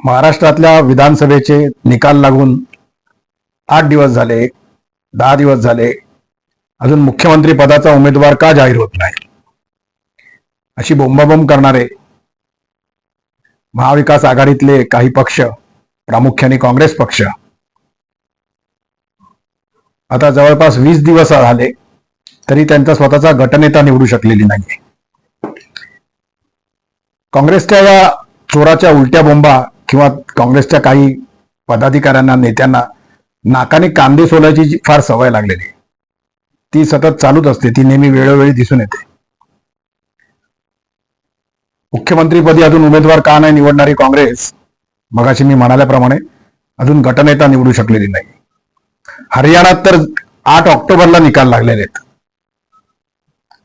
महाराष्ट्रातल्या विधानसभेचे निकाल लागून आठ दिवस झाले दहा दिवस झाले. अजून मुख्यमंत्री पदाचा उमेदवार का जाहीर होत नाही? अशी बोंबाबोंब करणारे महाविकास आघाडीतले काही पक्ष प्रामुख्याने काँग्रेस पक्ष. आता जवळपास वीस दिवस झाले तरी त्यांचा स्वतःचा गटनेता निवडू शकलेली नाही काँग्रेसच्या या चोराच्या उलट्या बोंबा किंवा काँग्रेसच्या काही पदाधिकाऱ्यांना नेत्यांना नाकाने कांदे सोलायची जी फार सवय लागलेली आहे. ती सतत चालूच असते. ती नेहमी वेळोवेळी दिसून येते. मुख्यमंत्रीपदी अजून उमेदवार का नाही निवडणारी काँग्रेस? मगाशी मी म्हणाल्याप्रमाणे अजून गटनेता निवडू शकलेली नाही. हरियाणात तर आठ ऑक्टोबरला निकाल लागलेले आहेत.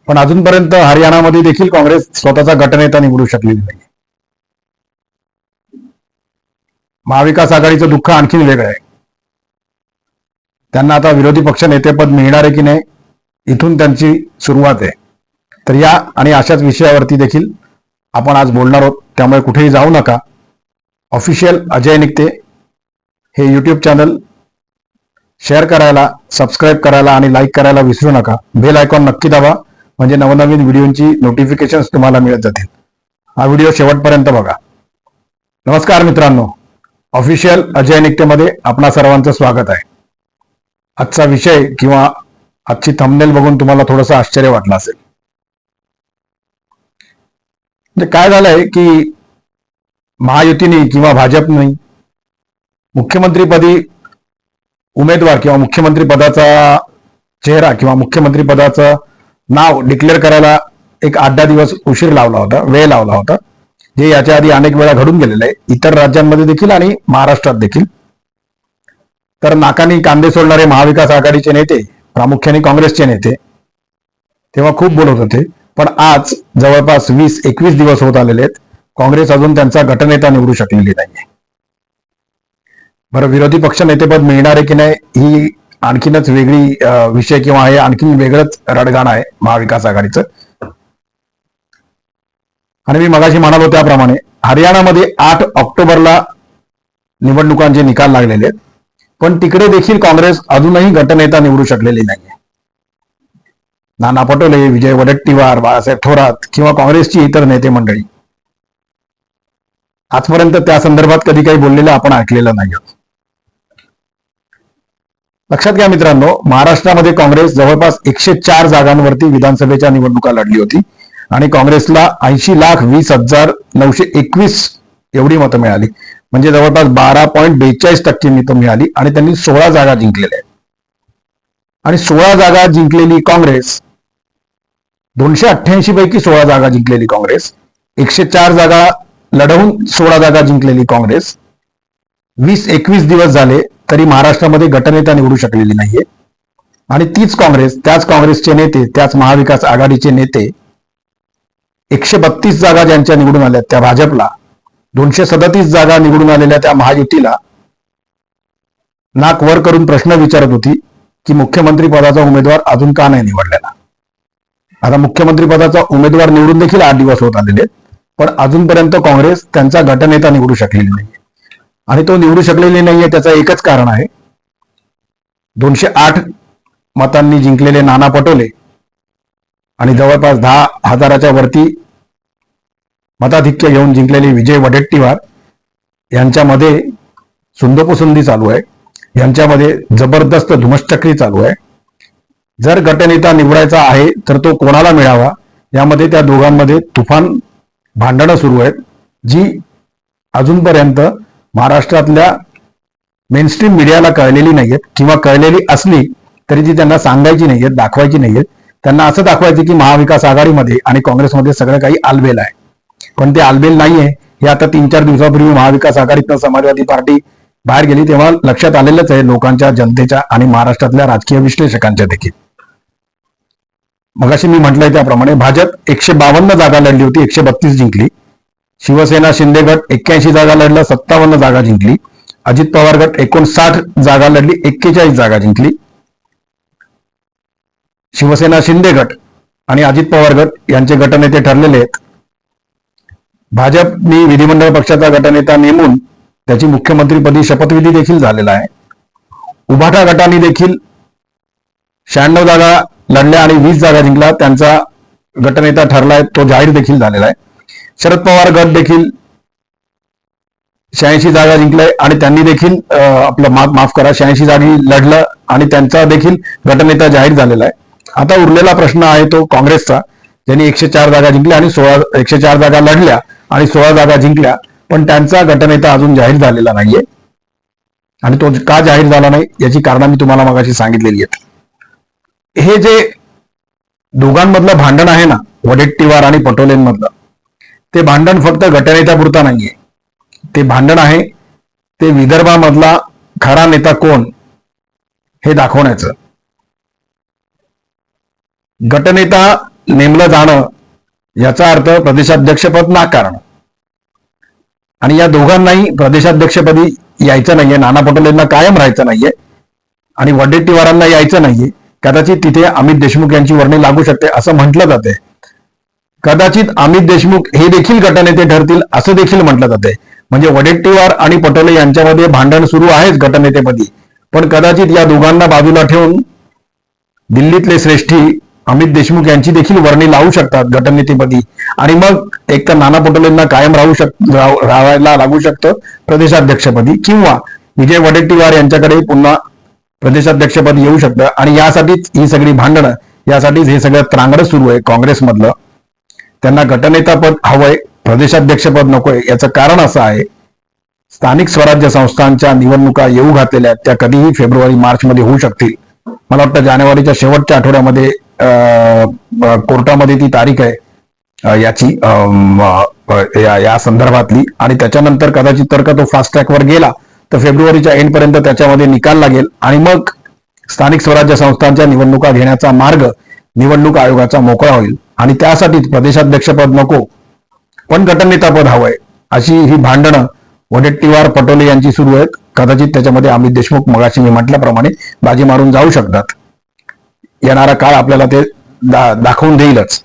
पण अजूनपर्यंत हरियाणामध्ये देखील काँग्रेस स्वतःचा गटनेता निवडू शकलेली नाही. महाविकास आघाडीचं दुःख आणखीन वेगळं आहे. त्यांना आता विरोधी पक्ष नेतेपद मिळणार आहे की नाही इथून त्यांची सुरुवात आहे. तर या आणि अशाच विषयावरती देखील आपण आज बोलणार आहोत. त्यामुळे कुठेही जाऊ नका. ऑफिशियल अजय निघते. हे यूट्यूब चॅनल शेअर करायला सबस्क्राईब करायला आणि लाईक करायला विसरू नका. बेल आयकॉन नक्की दाबा. म्हणजे नवनवीन व्हिडिओची नोटिफिकेशन तुम्हाला मिळत जातील. हा व्हिडिओ शेवटपर्यंत बघा. नमस्कार मित्रांनो. ऑफिशियल अजय निकटेमध्ये आपणा सर्वांचं स्वागत आहे. आजचा विषय किंवा आजची थंबनेल बघून तुम्हाला थोडंसं आश्चर्य वाटलं असेल. म्हणजे काय झालंय की महायुतीने किंवा भाजपने मुख्यमंत्रीपदी उमेदवार किंवा मुख्यमंत्री पदाचा चेहरा किंवा मुख्यमंत्री पदाचं नाव डिक्लेअर करायला एक आठ दहा दिवस उशीर लावला होता वेळ लावला होता. जे याच्या आधी अनेक वेळा घडून गेलेलं आहे इतर राज्यांमध्ये देखील आणि महाराष्ट्रात देखील. तर नाकानी कांदे सोडणारे महाविकास आघाडीचे नेते प्रामुख्याने काँग्रेसचे नेते तेव्हा खूप बोलत होते. पण आज जवळपास वीस एकवीस दिवस होत आलेले आहेत. काँग्रेस अजून त्यांचा गटनेता निवडू शकलेली नाहीये. बरं विरोधी पक्ष नेतेपद मिळणार आहे की नाही ही आणखीनच वेगळी विषय किंवा हे आणखीन वेगळंच रडगाण आहे महाविकास आघाडीचं. आणि मी मगाशी म्हणालो त्याप्रमाणे हरियाणामध्ये आठ ऑक्टोबरला निवडणुकांचे निकाल लागलेले आहेत. पण तिकडे देखील काँग्रेस अजूनही गटनेता निवडू शकलेली नाहीये. नाना पटोले विजय वडट्टीवार बाळासाहेब थोरात किंवा काँग्रेसची इतर नेते मंडळी. आजपर्यंत त्या संदर्भात कधी काही बोललेलं आपण ऐकलेलं नाही लक्षात घ्या मित्रांनो महाराष्ट्रामध्ये काँग्रेस जवळपास एकशे चार जागांवरती विधानसभेच्या निवडणुका लढली होती. आणि काँग्रेसला ऐंशी लाख वीस हजार नऊशे एकवीस एवढी मतं मिळाली. म्हणजे जवळपास बारा पॉईंट बेचाळीस टक्के मतं मिळाली आणि त्यांनी सोळा जागा जिंकलेल्या आहेत. आणि सोळा जागा जिंकलेली काँग्रेस दोनशे अठ्ठ्याऐंशी पैकी सोळा जागा जिंकलेली काँग्रेस एकशे चार जागा लढवून सोळा जागा जिंकलेली काँग्रेस वीस एकवीस दिवस झाले तरी महाराष्ट्रामध्ये गटनेता निवडू शकलेली नाहीये. आणि तीच काँग्रेस त्याच काँग्रेसचे नेते त्याच महाविकास आघाडीचे नेते एकशे बत्तीस जागा ज्यांच्या निवडून आल्या त्या भाजपला दोनशे सदतीस जागा निवडून आलेल्या त्या महायुतीला नाक वर करून प्रश्न विचारत होती की मुख्यमंत्री पदाचा उमेदवार अजून का नाही निवडलेला आता मुख्यमंत्री पदाचा उमेदवार निवडून देखील आठ दिवस होत आलेले आहेत. पण अजूनपर्यंत काँग्रेस त्यांचा गटनेता निवडू शकलेली नाहीये आणि तो निवडू शकलेली नाहीये त्याचं एकच कारण आहे दोनशे आठ मतांनी जिंकलेले नाना पटोले आणि जवळपास दहा हजाराच्या वरती मताधिक्य घेऊन जिंकलेले विजय वडेट्टीवार यांच्यामध्ये सुंदोपसुंदी चालू आहे. यांच्यामध्ये जबरदस्त धुमश्चक्री चालू आहे. जर गटनेता निवडायचा आहे तर तो कोणाला मिळावा? यामध्ये त्या दोघांमध्ये तुफान भांडणं सुरू आहेत जी अजूनपर्यंत महाराष्ट्रातल्या मेनस्ट्रीम मीडियाला कळलेली नाहीयेत किंवा कळलेली असली तरी ती त्यांना सांगायची नाहीयेत दाखवायची नाहीयेत. त्यांना असं दाखवायचं की महाविकास आघाडीमध्ये आणि काँग्रेसमध्ये सगळं काही आलबेल आहे. पण ते आलबेल नाहीये. हे आता तीन चार दिवसापूर्वी महाविकास आघाडीतनं समाजवादी पार्टी बाहेर गेली तेव्हा लक्षात आलेलंच आहे लोकांच्या जनतेच्या आणि महाराष्ट्रातल्या राजकीय विश्लेषकांच्या देखील. मगाशी मी म्हटलंय त्याप्रमाणे भाजप एकशे बावन्न जागा लढली होती एकशे बत्तीस जिंकली. शिवसेना शिंदे गट एक्क्याऐंशी जागा लढला सत्तावन्न जागा जिंकली. अजित पवार गट एकोणसाठ जागा लढली एक्केचाळीस जागा जिंकली. शिवसेना शिंदे गट आणि अजित पवार गट यांचे गटनेते ठरलेले आहेत. भाजपनी विधिमंडळ पक्षाचा गटनेता नेमून त्याची मुख्यमंत्रीपदी शपथविधी देखील झालेला आहे. उभाटा गटाने देखील शहाण्णव जागा लढल्या आणि वीस जागा जिंकला त्यांचा गटनेता ठरलाय तो जाहीर देखील झालेला आहे. शरद पवार गट देखील शहाऐंशी जागा जिंकलाय आणि त्यांनी देखील आपलं माफ माफ करा शहाऐंशी जागी लढलं आणि त्यांचा देखील गटनेता जाहीर झालेला आहे. आता उरलेला प्रश्न आहे तो काँग्रेसचा ज्यांनी एकशे चार जागा जिंकल्या आणि सोळा एकशे चार जागा लढल्या आणि सोळा जागा जिंकल्या पण त्यांचा गटनेता अजून जाहीर झालेला नाहीये. आणि तो का जाहीर झाला नाही याची कारण मी तुम्हाला मगाशी सांगितलेली आहेत. हे जे दोघांमधलं भांडण आहे ना वडेट्टीवार आणि पटोलेंमधलं ते भांडण फक्त गटनेत्यापुरता नाहीये. ते भांडण आहे ते विदर्भामधला खरा नेता कोण हे दाखवण्याचं. गटनेता नेमलं जाणं याचा अर्थ प्रदेशाध्यक्षपद नाकारणं. आणि या दोघांनाही प्रदेशाध्यक्षपदी यायचं नाहीये नाना पटोलेंना कायम राहायचं नाहीये आणि वडेट्टीवारांना यायचं नाहीये. कदाचित तिथे अमित देशमुख यांची वर्णी लागू शकते असं म्हटलं जाते. कदाचित अमित देशमुख हे देखील गटनेते ठरतील असं देखील म्हटलं जाते. म्हणजे वडेट्टीवार आणि पटोले यांच्यामध्ये भांडण सुरू आहेच गटनेतेपदी. पण कदाचित या दोघांना बाजूला ठेवून दिल्लीतले श्रेष्ठी अमित देशमुख यांची देखील वर्णी लावू शकतात गटनेतेपदी. आणि मग एक तर नाना पटोलेंना कायम राहू शक राहायला लागू शकतं प्रदेशाध्यक्षपदी किंवा विजय वडेट्टीवार यांच्याकडे पुन्हा प्रदेशाध्यक्षपद येऊ शकतं. आणि यासाठीच ही सगळी भांडणं यासाठीच हे सगळं त्रांगडं सुरू आहे काँग्रेसमधलं. त्यांना गटनेतापद हवंय प्रदेशाध्यक्षपद नकोय याचं कारण असं आहे. स्थानिक स्वराज्य संस्थांच्या निवडणुका येऊ घातलेल्या त्या कधीही फेब्रुवारी मार्च मध्ये होऊ शकतील. मला वाटतं जानेवारीच्या शेवटच्या आठवड्यामध्ये कोर्टामध्ये ती तारीख आहे याची या- या संदर्भातली. आणि त्याच्यानंतर कदाचित तर का तो फास्ट ट्रॅकवर गेला तर फेब्रुवारीच्या एंड पर्यंत त्याच्यामध्ये निकाल लागेल. आणि मग स्थानिक स्वराज्य संस्थांच्या निवडणुका घेण्याचा मार्ग निवडणूक आयोगाचा मोकळा होईल. आणि त्यासाठीच प्रदेशाध्यक्षपद नको पण गटनेतापद हवंय अशी ही भांडणं वडेट्टीवार पटोले यांची सुरू आहेत. कदाचित त्याच्यामध्ये अमित देशमुख मगाशी मी म्हटल्याप्रमाणे बाजी मारून जाऊ शकतात. येणारा काळ आपल्याला ते दा- दाखवून देईलच.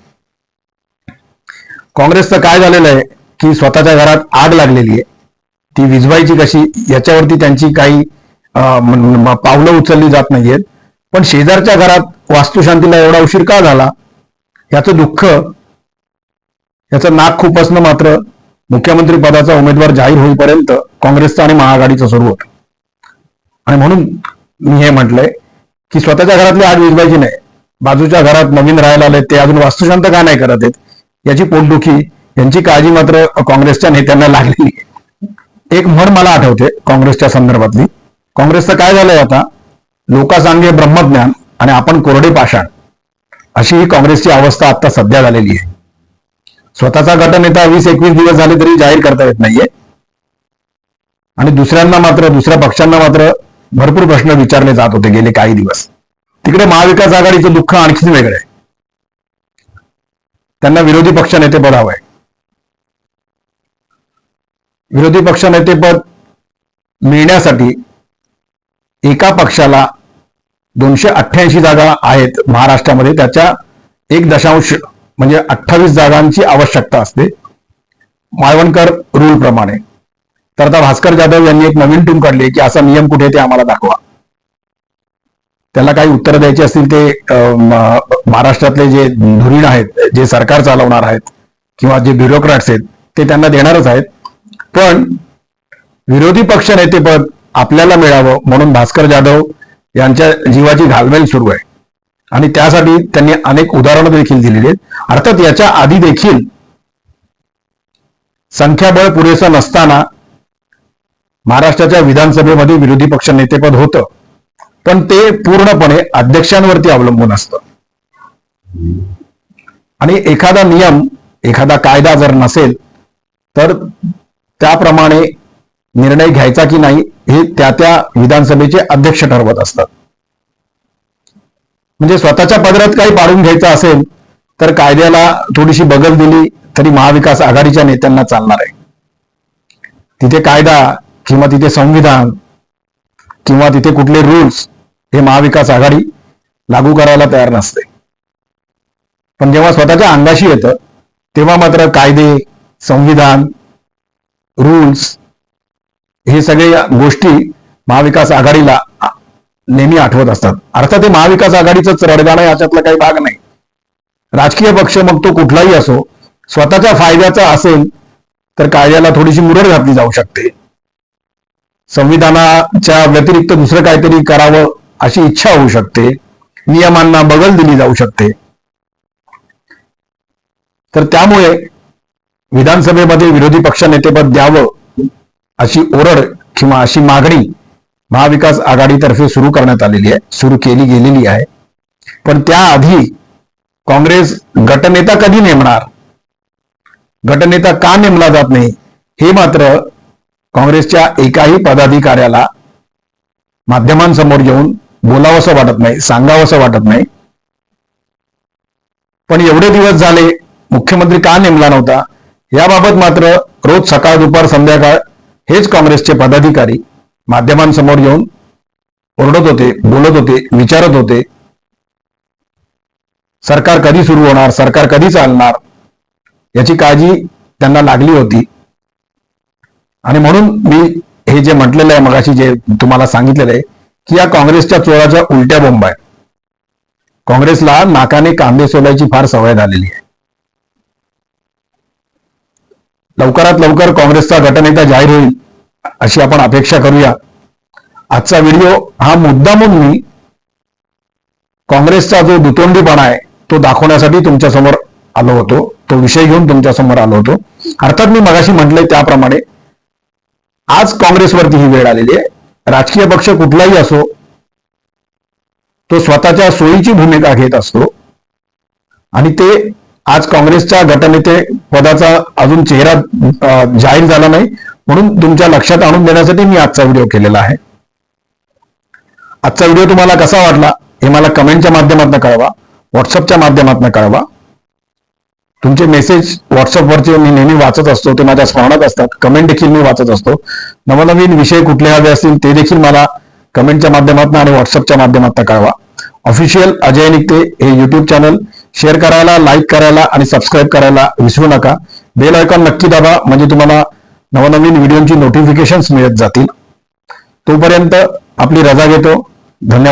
काँग्रेसचं काय झालेलं आहे की स्वतःच्या घरात आग लागलेली आहे. ती विजवायची कशी याच्यावरती त्यांची काही पावलं उचलली जात नाहीयेत. पण शेजारच्या घरात वास्तुशांतीला एवढा उशीर का झाला? याचं दुःख याचं नाक खूप मात्र मुख्यमंत्री पदाचा उमेदवार जाहीर होईपर्यंत काँग्रेसचं आणि महाआघाडीचं सुरू होतं. आणि म्हणून मी हे म्हटलंय की स्वतःच्या घरातली आग विझवायची नाही. बाजूच्या घरात नवीन राहायला आले ते अजून वास्तुशांत का नाही करत आहेत? याची पोटदुखी यांची काळजी मात्र काँग्रेसच्या नेत्यांना लागलेली एक म्हण मला आठवते काँग्रेसच्या संदर्भातली. काँग्रेसचं काय झालंय आता? लोकासांगे ब्रह्मज्ञान आणि आपण कोरडे पाषाण. अशी ही काँग्रेसची अवस्था आता सध्या झालेली आहे. स्वतःचा गटनेता वीस एकवीस दिवस झाले तरी जाहीर करता येत नाहीये. आणि दुसऱ्यांना मात्र दुसऱ्या पक्षांना मात्र भरपूर प्रश्न विचारले जात होते गेले काही दिवस. तिकडे महाविकास आघाडीचं दुःख आणखीन वेगळं आहे. त्यांना विरोधी पक्ष नेतेपद हवंय. विरोधी पक्ष नेतेपद मिळण्यासाठी एका पक्षाला दोनशे अठ्ठ्याऐंशी जागा आहेत महाराष्ट्रामध्ये. त्याच्या एक दशांश म्हणजे अठ्ठावीस जागांची आवश्यकता असते. माळवणकर रूल प्रमाणे. तर आता भास्कर जाधव यांनी एक नवीन टूम काढली की असा नियम कुठे ते आम्हाला दाखवा. त्याला काही उत्तर द्यायची असतील ते महाराष्ट्रातले जे धुरीण आहेत जे सरकार चालवणार आहेत किंवा जे ब्युरोक्रॅट्स आहेत ते त्यांना देणारच आहेत. पण विरोधी पक्ष नेतेपद आपल्याला मिळावं म्हणून भास्कर जाधव यांच्या जीवाची घालमेल सुरू आहे. आणि त्यासाठी त्यांनी अनेक उदाहरणं देखील दिलेली आहेत. अर्थात याच्या आधी देखील संख्याबळ पुरेसं नसताना महाराष्ट्राच्या विधानसभेमध्ये विरोधी पक्ष नेतेपद होतं. पण ते पूर्णपणे अध्यक्षांवरती अवलंबून असतं. आणि एखादा नियम एखादा कायदा जर नसेल तर त्याप्रमाणे निर्णय घ्यायचा की नाही हे त्या त्या विधानसभेचे अध्यक्ष ठरवत असतात. म्हणजे स्वतःच्या पदरात काही पाडून घ्यायचं असेल तर कायद्याला थोडीशी बगल दिली तरी महाविकास आघाडीच्या नेत्यांना चालणार आहे. तिथे कायदा किंवा तिथे संविधान किंवा तिथे कुठले रूल्स हे महाविकास आघाडी लागू करायला तयार नसते. पण जेव्हा स्वतःच्या अंगाशी येतं तेव्हा मात्र कायदे संविधान रूल्स हे सगळे गोष्टी महाविकास आघाडीला नेहमी आठवत असतात. अर्थात ते महाविकास आघाडीच रडगाणं आहे याच्यातला काही भाग नाही. राजकीय पक्ष मग तो कुठलाही असो स्वतःच्या फायद्याचा असेल तर कायद्याला थोडीशी मुरड घातली जाऊ शकते. संविधानाच्या व्यतिरिक्त दुसरं काहीतरी करावं अशी इच्छा होऊ शकते. नियमांना बगल दिली जाऊ शकते. तर त्यामुळे विधानसभेमध्ये विरोधी पक्षनेतेपद द्यावं अशी ओरड किंवा अशी मागणी महाविकास आघाडीतर्फे सुरू करण्यात आलेली आहे सुरू केली गेलेली आहे. पण त्याआधी काँग्रेस गटनेता कधी नेमणार? गटनेता का नेमला जात नाही? हे मात्र काँग्रेसच्या एकाही पदाधिकाऱ्याला माध्यमांसमोर येऊन बोलावंसं वाटत नाही सांगावंसं वाटत नाही. पण एवढे दिवस झाले मुख्यमंत्री का नेमला नव्हता? याबाबत मात्र रोज सकाळ दुपार संध्याकाळ हेच काँग्रेसचे पदाधिकारी माध्यमांसमोर येऊन ओरडत होते बोलत होते विचारत होते. सरकार कधी सुरू होणार सरकार कधी चालणार याची काळजी त्यांना लागली होती. आणि म्हणून मी हे जे म्हटलेलं आहे मगाशी जे तुम्हाला सांगितलेलं आहे की या काँग्रेसच्या चोराच्या उलट्या बोंब आहे काँग्रेसला नाकाने कांदे सोलायची फार सवय झालेली आहे. लवकरात लवकर काँग्रेसचा गटनेता जाहीर होईल अशी आपण अपेक्षा करूया. आजचा व्हिडिओ हा मुद्दामून मी काँग्रेसचा जो दुतोंडीपणा आहे तो दाखवण्यासाठी तुमच्यासमोर आलो होतो. तो विषय घेऊन तुमच्यासमोर आलो होतो. अर्थात मी मगाशी म्हटलंय त्याप्रमाणे आज काँग्रेसवरती ही वेळ आलेली आहे. राजकीय पक्ष कुठलाही असो तो स्वतःच्या सोयीची भूमिका घेत असतो. आणि ते आज काँग्रेसच्या गटनेते पदाचा अजून चेहरा जाहीर झाला नाही. म्हणून तुमच्या लक्षात आणून देण्यासाठी मी आजचा व्हिडिओ केलेला आहे. आजचा व्हिडिओ तुम्हाला कसा वाटला हे मला कमेंटच्या माध्यमातून कळवा. व्हॉट्सअपच्या माध्यमातून कळवा. तुमचे मेसेज व्हॉट्सअपवरचे मी नेहमी वाचत असतो ते माझ्या स्मरणात असतात. कमेंट देखील मी वाचत असतो. नवनवीन विषय कुठले हवे असतील ते देखील मला कमेंटच्या माध्यमातून आणि व्हॉट्सअपच्या माध्यमातून कळवा. ऑफिशियल अजय निघते हे युट्यूब चॅनल शेअर करायला लाईक करायला आणि सबस्क्राईब करायला विसरू नका. बेल आयकॉन नक्की दाबा म्हणजे तुम्हाला नवनवीन व्हिडिओची नोटिफिकेशन मिळत जातील. तोपर्यंत आपली रजा घेतो. धन्यवाद.